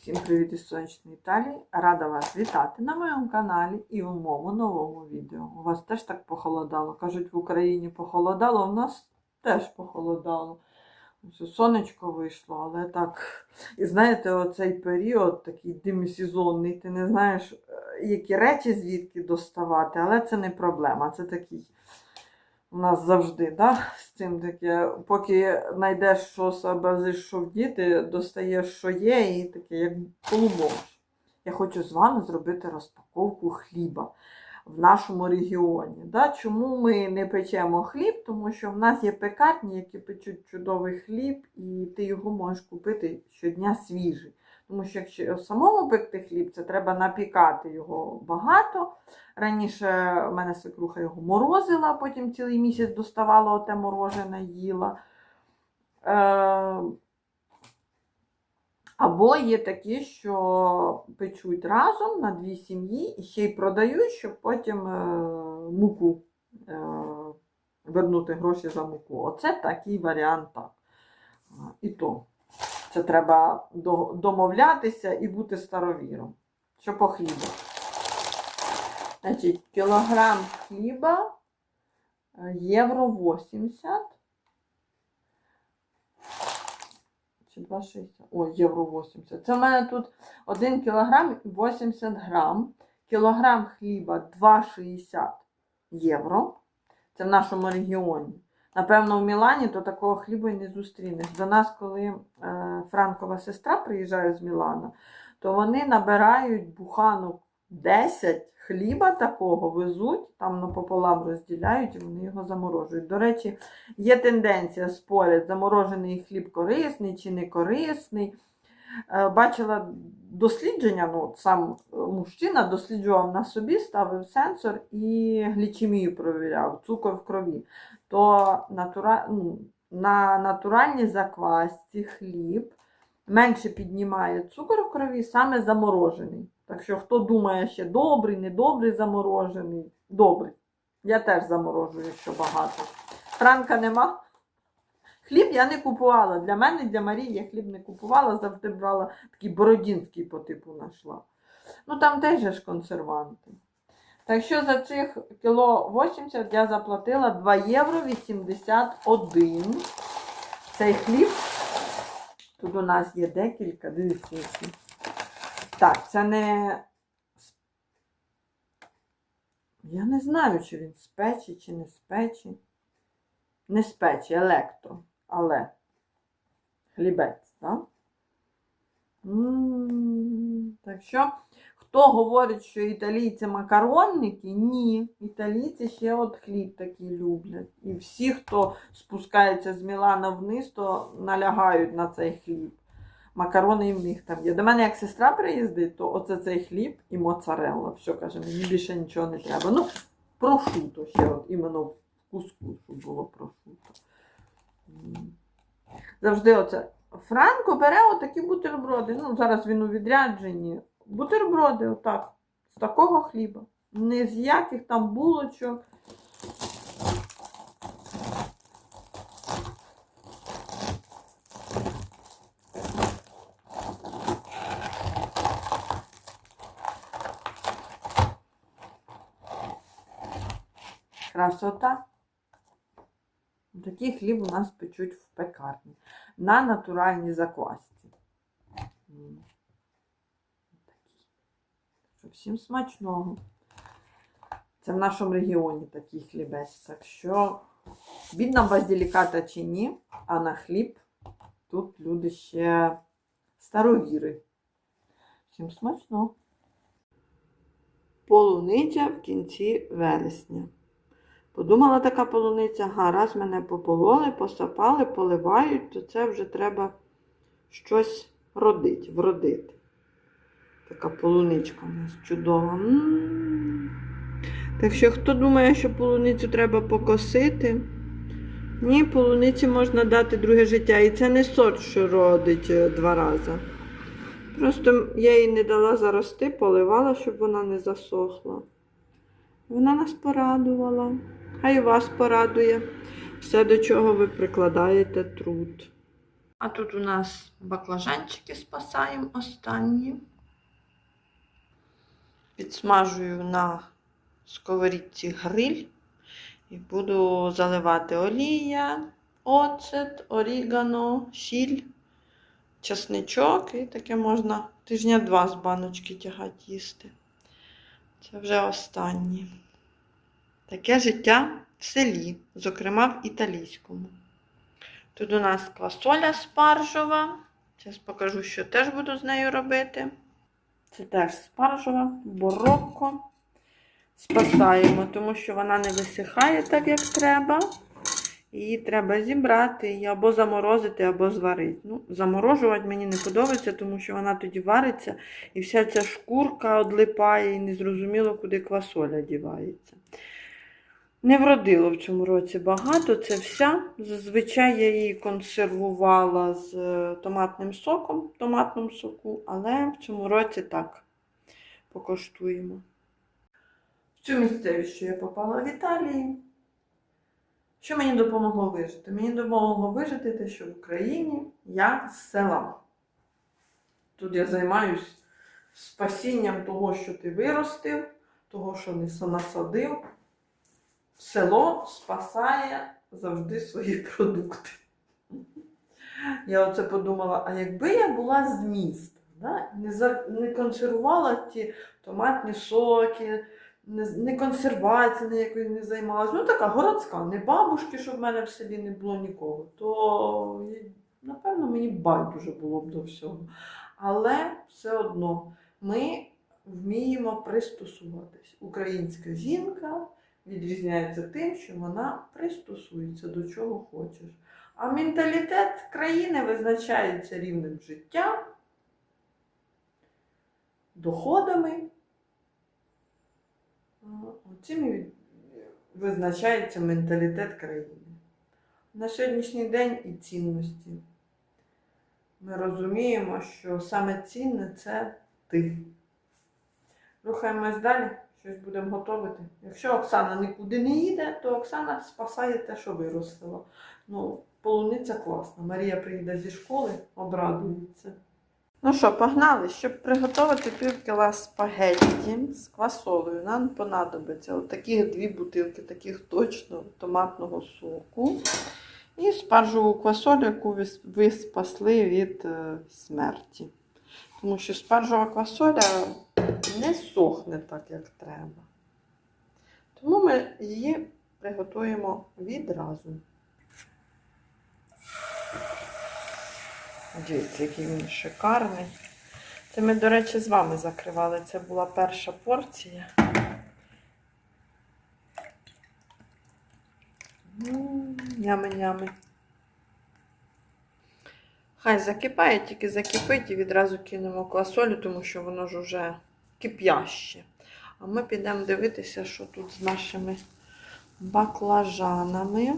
Всім привіт із сонячної Італії. Рада вас вітати на моєму каналі і в моєму новому відео. У вас теж так похолодало. Кажуть, в Україні похолодало, у нас теж похолодало. Ось сонечко вийшло, але так. І знаєте, оцей період такий демісезонний, ти не знаєш, е, які речі звідки доставати, але це не проблема. Це такий у нас завжди, да? з цим таке, поки знайдеш, що сообразиш, що вдіти, достаєш, що є, і таке, як полумовш. Я хочу з вами зробити розпаковку хліба в нашому регіоні. Да? Чому ми не печемо хліб? Тому що в нас є пекарні, які печуть чудовий хліб, і ти його можеш купити щодня свіжий. Тому що якщо самому пекти хліб, це треба напікати його багато. Раніше в мене свекруха його морозила, потім цілий місяць доставала оте морожене їла. Е, або є такі, що печуть разом на дві сім'ї і ще й продають, щоб потім е, муку е, вернути гроші за муку. Оце такий варіант так. І то. Це треба домовлятися і бути старовіром. Що по хлібу. Значить, кілограм хліба е, євро 80. Чи 2,60? О, євро 80. Це в мене тут 1 кілограм 80 грам. Кілограм хліба 2,60 євро. Це в нашому регіоні. Напевно, в Мілані то такого хліба і не зустрінеш. До нас, коли е, Франкова сестра приїжджає з Мілана, то вони набирають буханок 10 хліба такого, везуть, там напополам розділяють і вони його заморожують. До речі, є тенденція спорять, заморожений хліб корисний чи не корисний. Е, Бачила дослідження, ну, сам е, мужчина досліджував на собі, ставив сенсор і глічемію провіряв, цукор в крові. То натура... ну, на натуральній заквасці хліб менше піднімає цукор в крові, саме заморожений. Так що, хто думає, ще добрий, недобрий заморожений, добрий. Я теж заморожую, якщо багато. Франка нема. Хліб я не купувала. Для мене, для Марії я хліб не купувала, завжди брала такий бородінський по типу знайшла. Ну там теж ж консерванти. Так що за цих кіло 80 я заплатила 2 євро 81. Цей хліб. Тут у нас є декілька, дивіться. Так, це не. Я не знаю, чи він з печі, чи не з печі. Не з печі, електро, але хлібець, так? М, Так що, хто говорить, що італійці макаронники, ні. Італійці ще от хліб такий люблять. І всі, хто спускається з Мілана вниз, то налягають на цей хліб. Макарони і в них там є. До мене як сестра приїздить, то оце цей хліб і моцарелла. Все каже, мені більше нічого не треба. Ну, прошуто ще, от іменно в куску, щоб було прошуто. Завжди оце. Франко бере отакі бутерброди. Ну, зараз він у відрядженні. Бутерброди, отак, з такого хліба. Не з яких там булочок. Красота. Такий хліб у нас печуть в пекарні на натуральній заквасці. Всім смачного. Це в нашому регіоні такий хлібець. Так що, бідна базиліката чи ні, а на хліб тут люди ще старовіри. Всім смачного. Полуниця в кінці вересня. Подумала така полуниця, га, раз мене попололи, посапали, поливають, то це вже треба щось родити, вродити. Така полуничка у нас чудова. М. Так що, хто думає, що полуницю треба покосити, ні, полуниці можна дати друге життя. І це не сорт, що родить е, два рази. Просто я їй не дала зарости, поливала, щоб вона не засохла. Вона нас порадувала. Хай вас порадує все, до чого ви прикладаєте труд. А тут у нас баклажанчики спасаємо останні. Підсмажую на сковорідці гриль і буду заливати олія, оцет, орігано, сіль, чесничок. І таке можна тижня два з баночки тягати їсти. Це вже останнє. Таке життя в селі, зокрема в італійському. Тут у нас квасоля спаржова. Зараз покажу, що теж буду з нею робити. Це теж спаржова, борокко. Спасаємо, тому що вона не висихає так, як треба. Її треба зібрати і або заморозити, або зварити. Ну, заморожувати мені не подобається, тому що вона тоді вариться і вся ця шкурка одлипає, і незрозуміло, куди квасоля дівається. Не вродило в цьому році багато. Це вся. Зазвичай я її консервувала з е, томатним соком, в соку, але в цьому році так покоштуємо. В цю місцевість, що я попала в Італії. Що мені допомогло вижити? Мені допомогло вижити те, що в Україні я з села. Тут я займаюсь спасінням того, що ти виростив, того, що не насадив. Село спасає завжди свої продукти. Я оце подумала, а якби я була з міста, да? не, за, не консервувала ті томатні соки, не, не консервація ніякою не займалася. Ну, така городська, не бабушки, щоб в мене в селі не було нікого, то, напевно, мені байдуже було б до всього. Але все одно ми вміємо пристосуватись. Українська жінка відрізняється тим, що вона пристосується до чого хочеш. А менталітет країни визначається рівнем життя, доходами. Цим визначається менталітет країни. На сьогоднішній день і цінності. Ми розуміємо, що саме цінне це ти. Рухаємось далі, щось будемо готувати. Якщо Оксана нікуди не їде, то Оксана спасає те, що виростила. Ну, полуниця класна. Марія приїде зі школи, обрадується. Ну що, погнали, щоб приготувати пів кіла спагетті з квасолею, нам понадобиться отакі дві бутилки, таких точно томатного соку. І спаржеву квасолю, яку ви, спасли від е, смерті. Тому що спаржева квасоля не сохне так, як треба. Тому ми її приготуємо відразу. Дивіться, який він шикарний. Це ми, до речі, з вами закривали. Це була перша порція. Нями-нями. Хай закипає, тільки закипить і відразу кинемо квасолю, тому що воно ж уже кип'яще. А ми підемо дивитися, що тут з нашими баклажанами.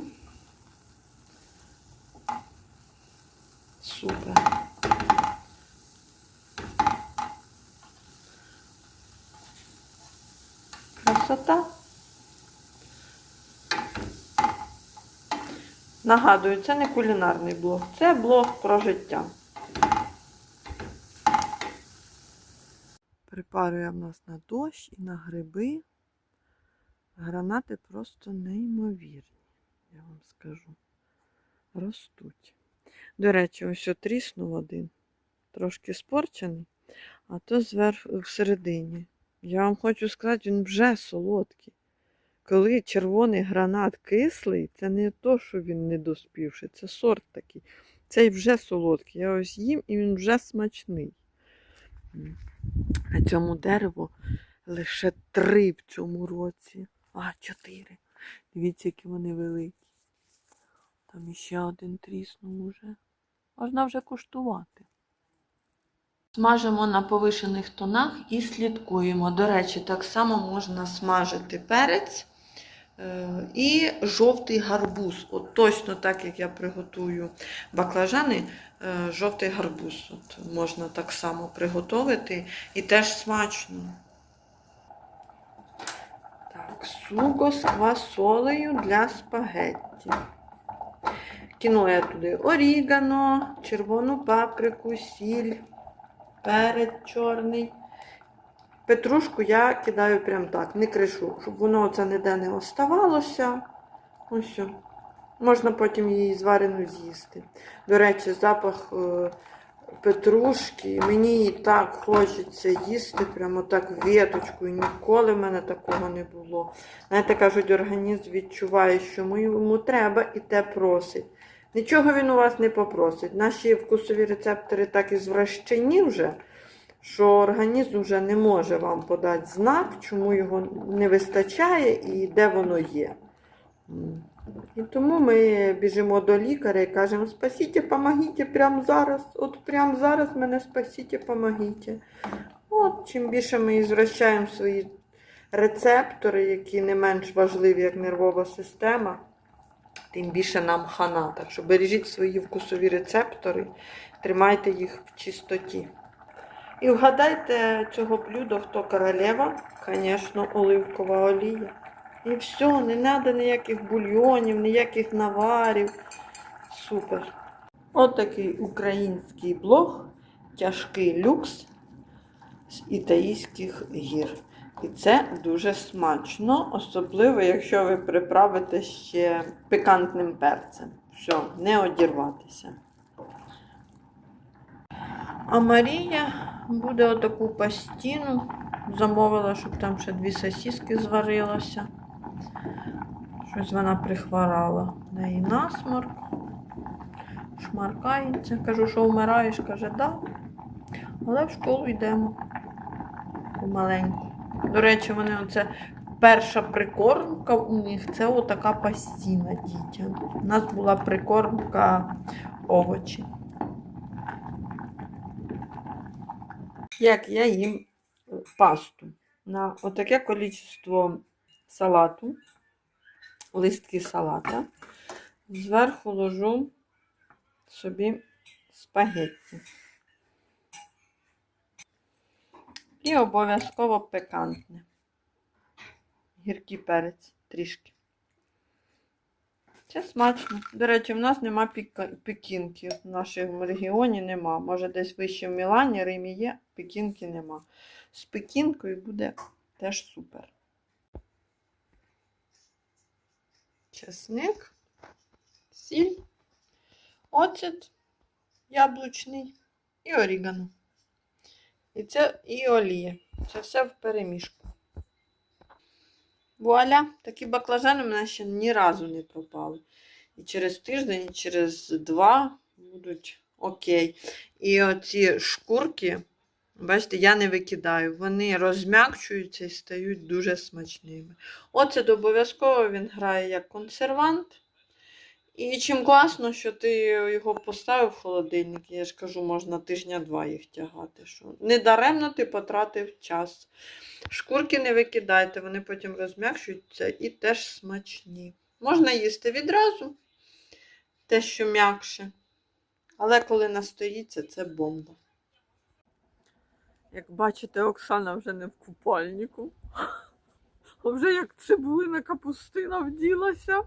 Супер. Красота. Нагадую, це не кулінарний блог, це блог про життя. Припарує в нас на дощ і на гриби. Гранати просто неймовірні, я вам скажу. Ростуть. До речі, ось тріснув один. Трошки спорчений, а то зверху всередині. Я вам хочу сказати, він вже солодкий. Коли червоний гранат кислий, це не то, що він не доспівший, це сорт такий. Цей вже солодкий. Я ось їм і він вже смачний. А цьому дереву лише три в цьому році. А, чотири. Дивіться, які вони великі. Там іще один тріснув уже. Можна вже куштувати. Смажимо на повишених тонах і слідкуємо. До речі, так само можна смажити перець і жовтий гарбуз. От точно так, як я приготую баклажани, е, жовтий гарбуз. От можна так само приготувати і теж смачно. Так, суго з квасолею для спагетті. Кинула я туди орігано, червону паприку, сіль, перець чорний. Петрушку я кидаю прям так, не кришу, щоб воно оце ніде не оставалося. Ось. Можна потім її зварену з'їсти. До речі, запах е, петрушки. Мені так хочеться їсти, прямо так веточкою. Ніколи в мене такого не було. Знаєте, кажуть, організм відчуває, що йому треба і те просить. Нічого він у вас не попросить. Наші вкусові рецептори так і звращені вже, що організм вже не може вам подати знак, чому його не вистачає і де воно є. І тому ми біжимо до лікаря і кажемо: спасіть, помогіть прямо зараз. От прямо зараз мене спасіть, помогіть. От, чим більше ми звращаємо свої рецептори, які не менш важливі, як нервова система, тим більше нам хана. Так що бережіть свої вкусові рецептори, тримайте їх в чистоті. І вгадайте цього блюда, хто королева, звісно, оливкова олія. І все, не треба ніяких бульйонів, ніяких наварів. Супер. От український блог, тяжкий люкс з італійських гір. І це дуже смачно, особливо, якщо ви приправите ще пикантним перцем. Все, не одірватися. А Марія буде отаку пастіну. Замовила, щоб там ще дві сосиски зварилося. Щось вона прихворала. В неї насморк. Шмаркається. Кажу, що вмираєш, каже, да. Але в школу йдемо. Помаленьку. До речі, вони оце перша прикормка у них це отака пастіна дітям. У нас була прикормка овочі. Як я їм пасту на отаке количество салату, листки салата. Зверху ложу собі спагетті. І обов'язково пикантне. Гіркий перець трішки. Це смачно. До речі, в нас нема пекінки. В нашому регіоні нема. Може, десь вище в Мілані, Римі є, пекінки нема. З пекінкою буде теж супер. Чесник, сіль, оцет яблучний і орігано. І це і олія. Це все в перемішку. Вуаля, такі баклажани в мене ще ні разу не пропали. І через тиждень, і через два будуть окей. І оці шкурки, бачите, я не викидаю. Вони розм'якчуються і стають дуже смачними. Оцет обов'язково він грає як консервант. І чим класно, що ти його поставив в холодильник, я ж кажу, можна тижня-два їх тягати. Що не даремно ти потратив час. Шкурки не викидайте, вони потім розм'якшуються і теж смачні. Можна їсти відразу, те, що м'якше. Але коли настоїться, це бомба. Як бачите, Оксана вже не в купальнику. А вже як цибулина капустина вділася.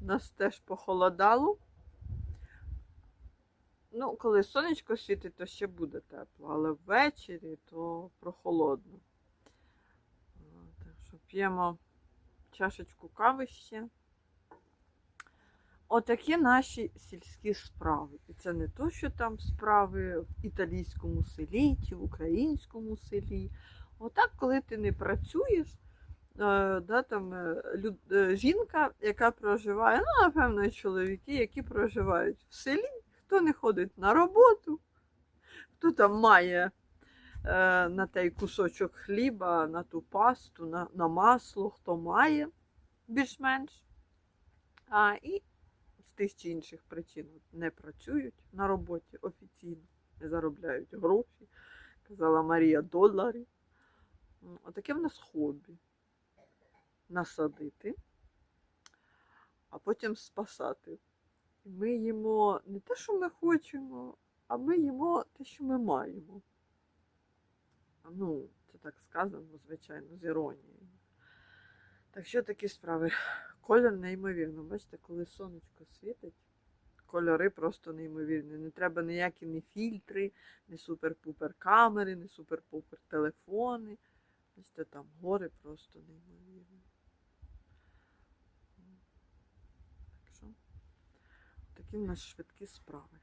У нас теж похолодало. Ну, коли сонечко світить, то ще буде тепло, але ввечері то прохолодно. Так що п'ємо чашечку кави ще. Отакі наші сільські справи. І це не то, що там справи в італійському селі чи в українському селі. Отак, коли ти не працюєш, да, там, е, люд, е, жінка, яка проживає, ну, напевно, чоловіки, які проживають в селі, хто не ходить на роботу, хто там має е, на той кусочок хліба, на ту пасту, на, на масло, хто має більш-менш. А, і з тих чи інших причин не працюють на роботі офіційно, не заробляють гроші. Казала Марія доларів. М, Отаке в нас хобі. Насадити, а потім спасати. Ми їмо не те, що ми хочемо, а ми їмо те, що ми маємо. Ну, це так сказано, звичайно, з іронією. Так що такі справи. Колір неймовірно. Бачите, коли сонечко світить, кольори просто неймовірні. Не треба ніякі ні фільтри, ні супер-пупер камери, ні супер-пупер телефони. Бачите, там гори просто неймовірні. Так що, такі швидкі справи.